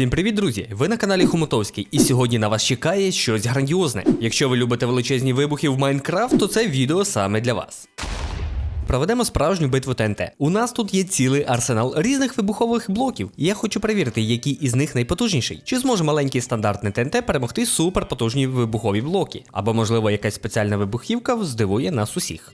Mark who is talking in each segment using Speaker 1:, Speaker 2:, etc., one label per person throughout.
Speaker 1: Всім привіт, друзі! Ви на каналі Хомутовський, і сьогодні на вас чекає щось грандіозне. Якщо ви любите величезні вибухи в Майнкрафт, то це відео саме для вас. Проведемо справжню битву ТНТ. У нас тут є цілий арсенал різних вибухових блоків, і я хочу перевірити, який із них найпотужніший. Чи зможе маленький стандартний ТНТ перемогти суперпотужні вибухові блоки? Або, можливо, якась спеціальна вибухівка здивує нас усіх.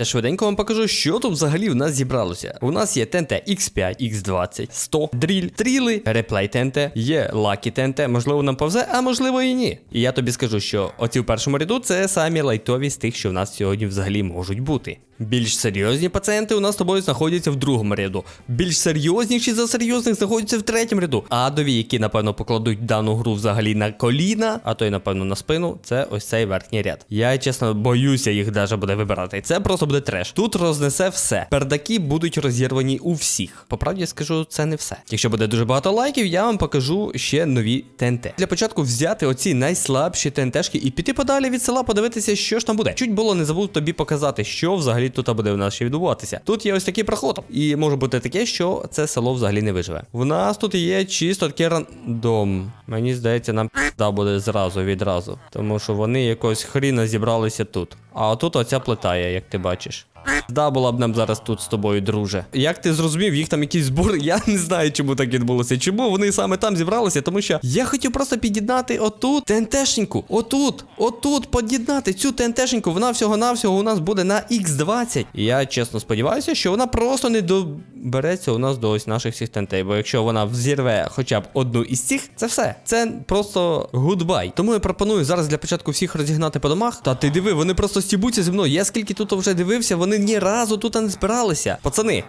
Speaker 1: Та швиденько вам покажу, що тут взагалі в нас зібралося. У нас є ТНТ X5, X20, 100, дріль, тріли, реплей ТНТ, є лакі ТНТ, можливо, нам повзе, а можливо і ні. І я тобі скажу, що оці в першому ряду це самі лайтові з тих, що в нас сьогодні взагалі можуть бути. Більш серйозні пацієнти у нас з тобою знаходяться в другому ряду. Більш серйозніші за серйозних знаходяться в третьому ряду. Адові, які, напевно, покладуть дану гру взагалі на коліна, а то й, напевно, на спину, це ось цей верхній ряд. Я чесно боюся їх даже буде вибирати. Це просто буде треш. Тут рознесе все. Пердаки будуть розірвані у всіх. По правді скажу, це не все. Якщо буде дуже багато лайків, я вам покажу ще нові ТНТ. Для початку взяти оці найслабші ТНТшки і піти подалі від села, подивитися, що ж там буде. Чуть було не забув тобі показати, що взагалі тут буде в нас ще відбуватися. Тут є ось такий проход, і може бути таке, що це село взагалі не виживе. В нас тут є чисто такий рандом. Мені здається, нам да буде зразу відразу. Тому що вони якось хріна зібралися тут. А тут оця плита є, як ти бачиш. Да, була б нам зараз тут з тобою, друже. Як ти зрозумів, їх там якийсь збори, я не знаю, чому так відбулося. Чому вони саме там зібралися? Тому що я хотів просто під'єднати отут ТНТшеньку. Отут, отут під'єднати цю ТНТшеньку. Вона всього-навсього у нас буде на X20. Я чесно сподіваюся, що вона просто не добереться у нас до ось наших всіх ТНТ. Бо якщо вона взірве хоча б одну із цих, це все. Це просто гудбай. Тому я пропоную зараз для початку всіх розігнати по домах. Та ти диви, вони просто стібуться зі мною. Я скільки тут вже дивився, вони ні разу тут не збиралися. Пацани,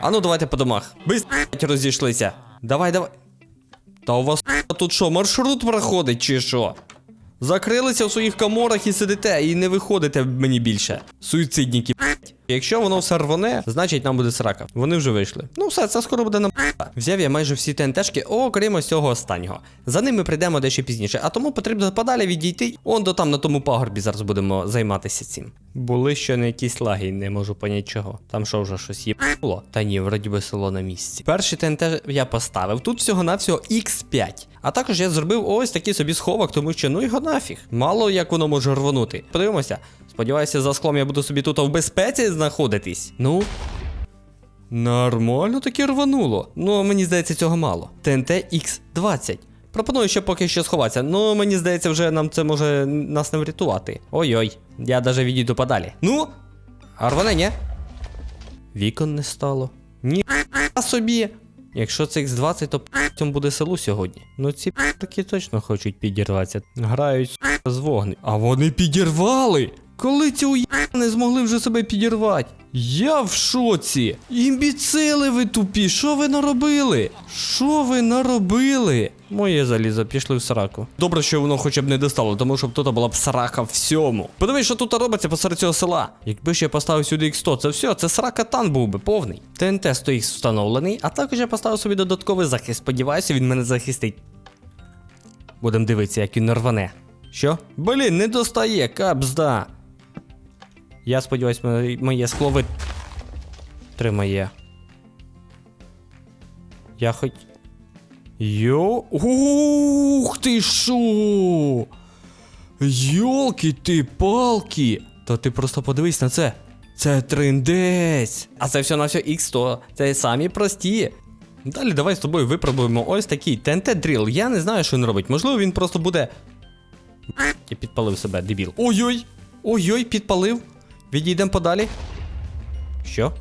Speaker 1: а ну давайте по домах. Быстро розійшлися. Давай, давай. Та у вас тут що, маршрут проходить чи що? Закрилися в своїх коморах і сидите, і не виходите мені більше. Суїцидніки. Якщо воно все рвоне, значить нам буде срака. Вони вже вийшли. Ну все, це скоро буде на Взяв я майже всі ТНТшки, окрім ось цього останнього. За ними прийдемо дещо пізніше, а тому потрібно подалі відійти. Он до там на тому пагорбі зараз будемо займатися цим. Були ще не якісь лаги, не можу поняти чого. Там що вже щось є було? Та ні, вроді би село на місці. Перший ТНТ я поставив. Тут всього-навсього X5. А також я зробив ось такий собі сховок, тому що ну його нафіг. Мало як воно може рванути. Подивимося. Сподіваюся, за склом я буду собі тут в безпеці знаходитись. Ну. Нормально таки рвануло. Ну, мені здається, цього мало. ТНТ X20. Пропоную ще поки що сховатися. Ну, мені здається, вже нам це може нас не врятувати. Ой-ой, я даже відійду подалі. Ну, а рване, ні? Вікон не стало. Ні собі. Якщо це X20, то цьому буде селу сьогодні. Ну ці таки точно хочуть підірватися. Грають з вогнем. А вони підірвали! Коли ці уя не змогли вже себе підірвати? Я в шоці! Імбіцили ви тупі! Що ви наробили? Що ви наробили? Моє залізо, пішли в сраку. Добре, що воно хоча б не достало, тому щоб тут була б срака всьому. Подивись, що тут робиться посеред цього села. Якби ще я поставив сюди X100, це все, це срака тан був би повний. ТНТ стоїть встановлений, а також я поставив собі додатковий захист. Сподіваюся, він мене захистить. Будем дивитися, як він не рване. Що? Блін, не достає, капзда. Я сподіваюся, моє, скло ви... тримає. Я хоч. Йо. Ух ти шо! Йолки ти палки! Та ти просто подивись на це. Це триндець. А це все на все X100. Це самі прості. Далі давай з тобою випробуємо ось такий TNT дріл. Я не знаю, що він робить. Можливо, він просто буде. Я підпалив себе, дебіл. Ой-ой! Ой-ой, підпалив. Відійдемо подалі. Що?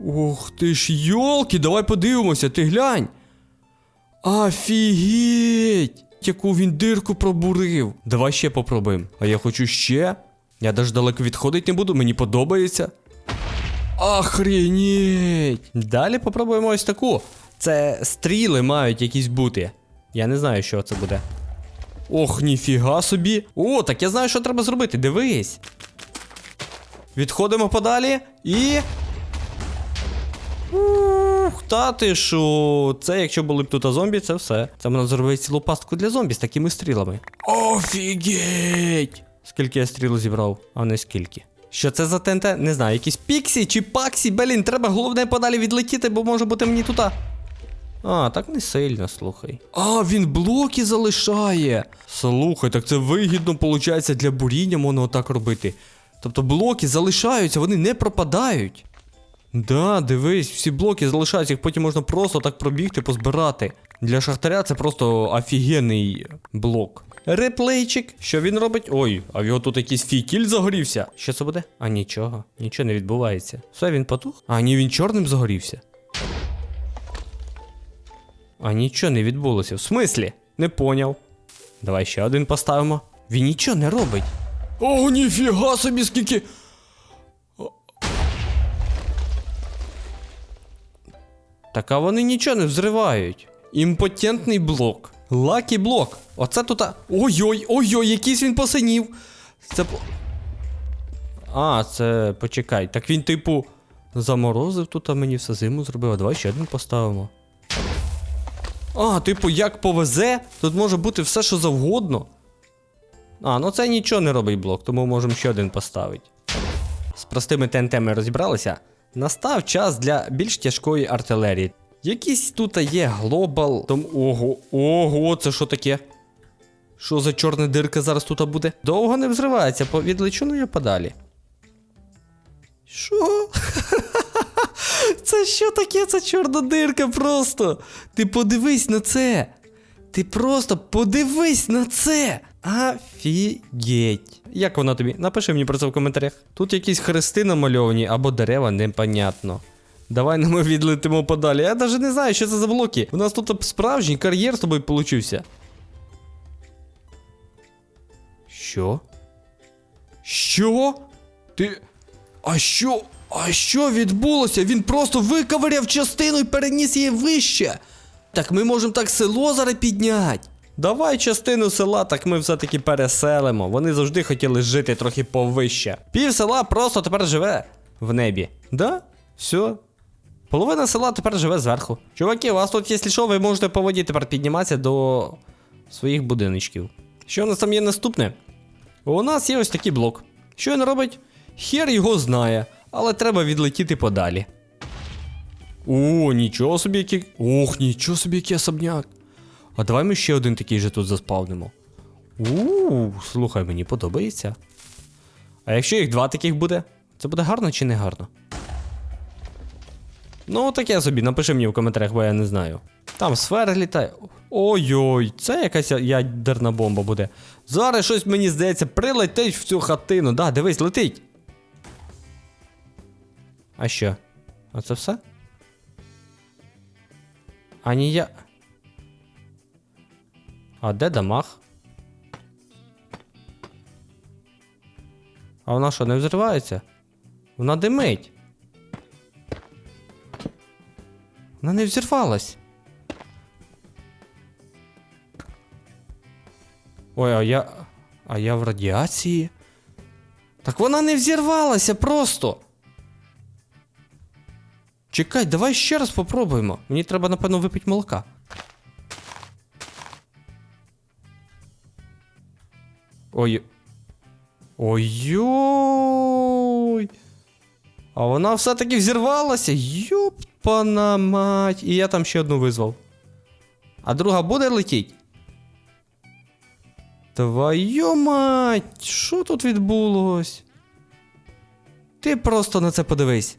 Speaker 1: Ух ти ж йолки, давай подивимося, ти глянь. Офігеть! Яку він дирку пробурив. Давай ще попробуємо. А я хочу ще. Я даже далеко відходити не буду, мені подобається. Охренеть! Далі попробуємо ось таку. Це стріли мають якісь бути. Я не знаю, що це буде. Ох, ніфіга собі. О, так я знаю, що треба зробити. Дивись. Відходимо подалі і. Ух, та ти що? Це якщо були б тут зомбі, це все. Це можна зробити цілу пастку для зомбі з такими стрілами. Офігеть! Скільки я стріл зібрав, а не скільки. Що це за ТНТ? Не знаю, якісь піксі чи паксі, блін, треба головне подалі відлетіти, бо може бути мені тута. А, так не сильно, слухай. А, він блоки залишає. Слухай, так це вигідно, виходить, для буріння можна отак робити. Тобто блоки залишаються, вони не пропадають. Да, дивись, всі блоки залишаються, їх потім можна просто так пробігти, позбирати. Для шахтаря це просто офігенний блок. Реплейчик, що він робить? Ой, а в його тут якийсь фікіль загорівся. Що це буде? А нічого, нічого не відбувається. Все, він потух? А ні, він чорним загорівся. А нічого не відбулося. В смислі? Не поняв. Давай ще один поставимо. Він нічого не робить. О, ніфіга собі скільки. Так а вони нічого не взривають. Імпотентний блок. Лакі блок. Оце тут. Ой-ой, ой-ой, якийсь він посинів. Це. А, це почекай. Так він, типу, заморозив тут, а мені все зиму зробив. А давай ще один поставимо. А, типу, як повезе, тут може бути все, що завгодно. А, ну це нічого не робить блок, тому можемо ще один поставити. З простими ТНТ ми розібралися. Настав час для більш тяжкої артилерії. Якийсь тут є глобал. Там. Ого, ого, це що таке? Що за чорна дирка зараз тут буде? Довго не взривається, відлечу ну я подалі. Що? Це що таке? Це чорна дирка просто. Ти подивись на це. Ти просто подивись на це. Офігеть. Як вона тобі? Напиши мені про це в коментарях. Тут якісь хрести намальовані або дерева, непонятно. Давай ну, ми відлетимо подалі. Я навіть не знаю, що це за блоки. У нас тут справжній кар'єр з тобою получився. Що? Що? Ти. А що? А що відбулося? Він просто виковиряв частину і переніс її вище. Так ми можемо так село зараз підняти. Давай частину села, так ми все-таки переселимо. Вони завжди хотіли жити трохи повище. Пів села просто тепер живе в небі. Да? Все. Половина села тепер живе зверху. Чуваки, у вас тут, якщо що, ви можете по воді тепер підніматися до своїх будиночків. Що у нас там є наступне? У нас є ось такий блок. Що він робить? Хер його знає, але треба відлетіти подалі. О, нічого собі який. Ох, нічого собі який особняк. А давай ми ще один такий же тут заспавнимо. У, слухай, мені подобається. А якщо їх два таких буде, це буде гарно чи не гарно? Ну, таке собі, напиши мені в коментарях, бо я не знаю. Там сфера літає. Ой-ой, це якась ядерна бомба буде. Зараз щось мені здається, прилетить в цю хатину. Да, дивись, летить. А що? А це все? А ні я. А де дамаг? А вона що, не взривається? Вона димить. Вона не взірвалась. Ой, а я. А я в радіації. Так вона не взірвалася просто. Чекай, давай ще раз попробуємо. Мені треба, напевно, випити молока. Ой. Ой-ой. А вона все-таки взірвалася. Йопана мать. І я там ще одну визвав. А друга буде летіть? Твою мать, що тут відбулось? Ти просто на це подивись.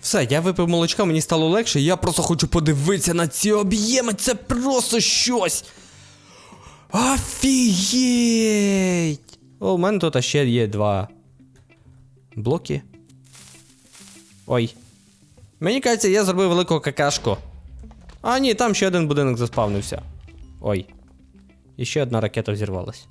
Speaker 1: Все, я випив молочка, мені стало легше, я просто хочу подивитися на ці об'єми, це просто щось. Офігеть! О, у мене тут ще є два блоки. Ой. Мені кажеться, я зробив велику какашку. А, ні, там ще один будинок заспавнився. Ой. І ще одна ракета взірвалась.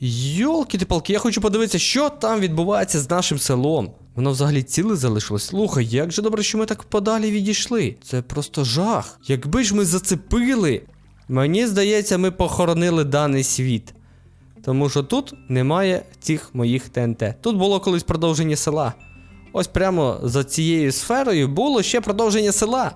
Speaker 1: Йолки ти палки, я хочу подивитися, що там відбувається з нашим селом. Воно взагалі ціле залишилось. Слухай, як же добре, що ми так подалі відійшли. Це просто жах. Якби ж ми зацепили. Мені здається, ми похоронили даний світ. Тому що тут немає цих моїх ТНТ. Тут було колись продовження села. Ось прямо за цією сферою було ще продовження села.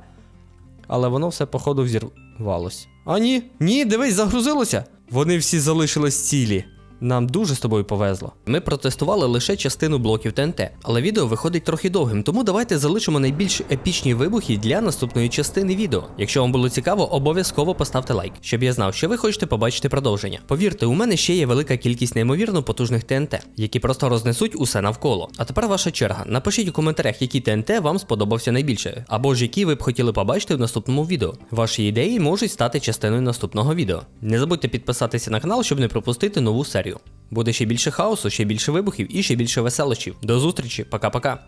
Speaker 1: Але воно все, походу, взірвалось. А ні, ні, дивись, загрузилося. Вони всі залишились цілі. Нам дуже з тобою повезло. Ми протестували лише частину блоків ТНТ, але відео виходить трохи довгим, тому давайте залишимо найбільш епічні вибухи для наступної частини відео. Якщо вам було цікаво, обов'язково поставте лайк, щоб я знав, що ви хочете побачити продовження. Повірте, у мене ще є велика кількість неймовірно потужних ТНТ, які просто рознесуть усе навколо. А тепер ваша черга. Напишіть у коментарях, який ТНТ вам сподобався найбільше, або ж які ви б хотіли побачити в наступному відео. Ваші ідеї можуть стати частиною наступного відео. Не забудьте підписатися на канал, щоб не пропустити нову серію. Буде ще більше хаосу, ще більше вибухів і ще більше веселощів. До зустрічі, пока-пока.